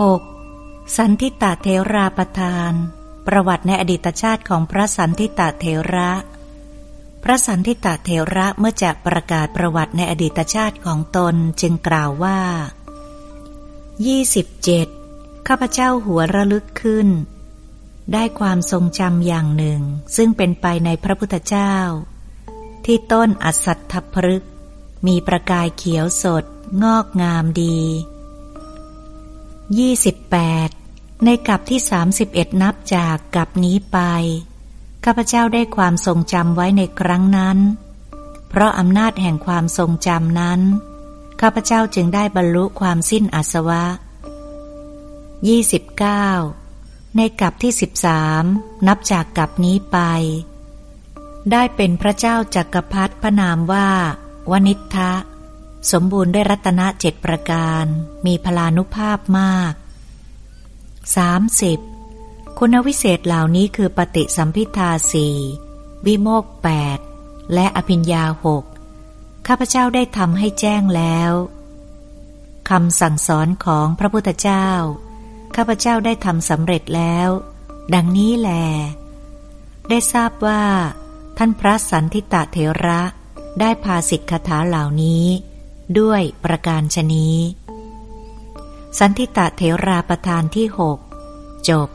6. สันทิตาเทราประทาน ประวัติในอดีตชาติของพระสันทิตาเทระ พระสันทิตาเทระเมื่อจะประกาศประวัติในอดีตชาติของตนจึงกล่าวว่า 27. ข้าพเจ้าหัวระลึกขึ้น ได้ความทรงจำอย่างหนึ่ง ซึ่งเป็นไปในพระพุทธเจ้า ที่ต้นอสัตถพฤกษ์มีประกายเขียวสด งอกงามดี 28. ในกับที่ 31 นับจากกับนี้ไป ข้าพเจ้าได้ความทรงจำไว้ในครั้งนั้น เพราะอำนาจแห่งความทรงจำนั้น ข้าพเจ้าจึงได้บรรลุความสิ้นอาสวะ 29. ในกับที่ 13 นับจากกับนี้ไป ได้เป็นพระเจ้าจักรพรรดิพระนามว่า วนิทธะ สมบูรณ์ด้วยรัตนะเจ็ดประการ มีพลานุภาพมาก 30. คุณวิเศษเหล่านี้คือปฏิสัมพิทาสี่วิโมกแปดและอภิญญาหกข้าพเจ้าได้ทำให้แจ้งแล้วคำสั่งสอนของพระพุทธเจ้า ข้าพเจ้าได้ทำสำเร็จแล้ว ดังนี้แล ได้ทราบว่า ท่านพระสันทิตะเถระได้พาสิทธคถาเหล่านี้ ด้วยประการชนี้ สันทิตะเถราประธานที่หกจบ